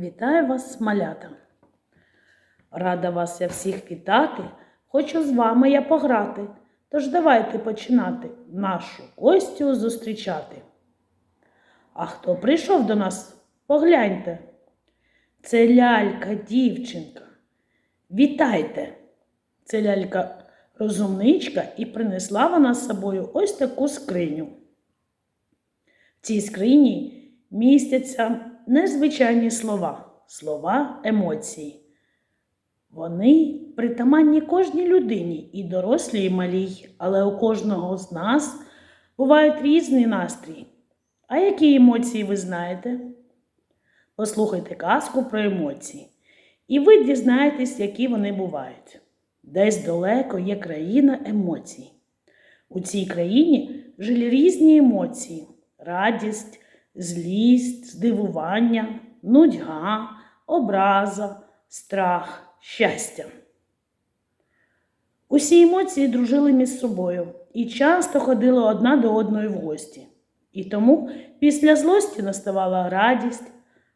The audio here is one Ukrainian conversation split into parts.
Вітаю вас, малята! Рада вас я всіх вітати, хочу з вами я пограти. Тож давайте починати нашу Костю зустрічати. А хто прийшов до нас, погляньте. Це лялька, дівчинка. Вітайте! Це лялька розумничка і принесла вона з собою ось таку скриню. В цій скрині містяться незвичайні слова, слова емоції. Вони притаманні кожній людині, і дорослій, і малій, але у кожного з нас бувають різний настрій. А які емоції ви знаєте? Послухайте казку про емоції, і ви дізнаєтесь, які вони бувають. Десь далеко є країна емоцій. У цій країні жили різні емоції: радість, злість, здивування, нудьга, образа, страх, щастя. Усі емоції дружили між собою і часто ходили одна до одної в гості. І тому після злості наставала радість,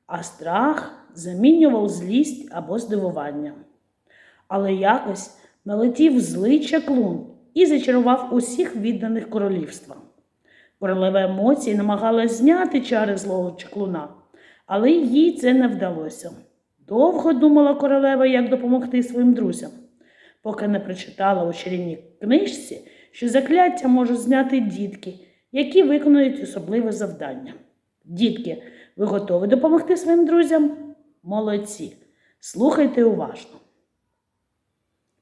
а страх замінював злість або здивування. Але якось налетів злий чаклун і зачарував усіх відданих королівства. Королева емоцій намагалась зняти чари злого чаклуна, але їй це не вдалося. Довго думала королева, як допомогти своїм друзям, поки не прочитала у чарівній книжці, що закляття можуть зняти дітки, які виконують особливе завдання. Дітки, ви готові допомогти своїм друзям? Молодці. Слухайте уважно.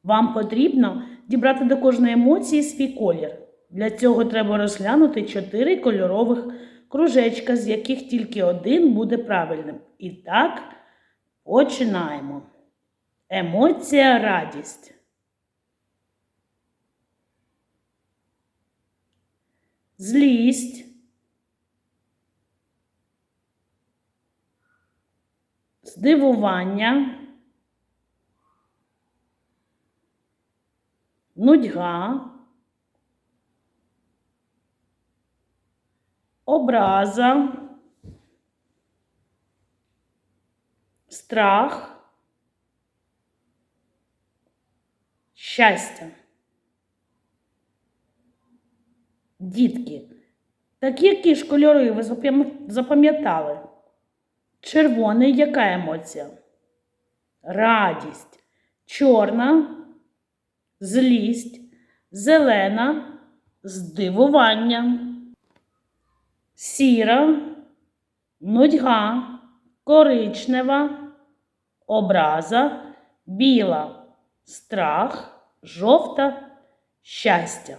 Вам потрібно дібрати до кожної емоції свій колір. Для цього треба розглянути чотири кольорових кружечка, з яких тільки один буде правильним. І так, починаємо. Емоція радість. Злість. Здивування. Нудьга. Образа. Страх. Щастя. Дітки, так які ж кольори ви запам'ятали? Червоний яка емоція? Радість. Чорна, злість, зелена, здивування, сіра, нудьга, коричнева, образа, біла, страх, жовта, щастя.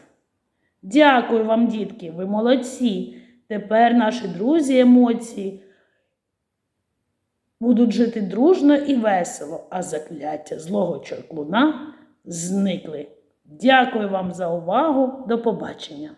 Дякую вам, дітки, ви молодці. Тепер наші друзі емоції будуть жити дружно і весело, а закляття злого чорклуна зникли. Дякую вам за увагу. До побачення.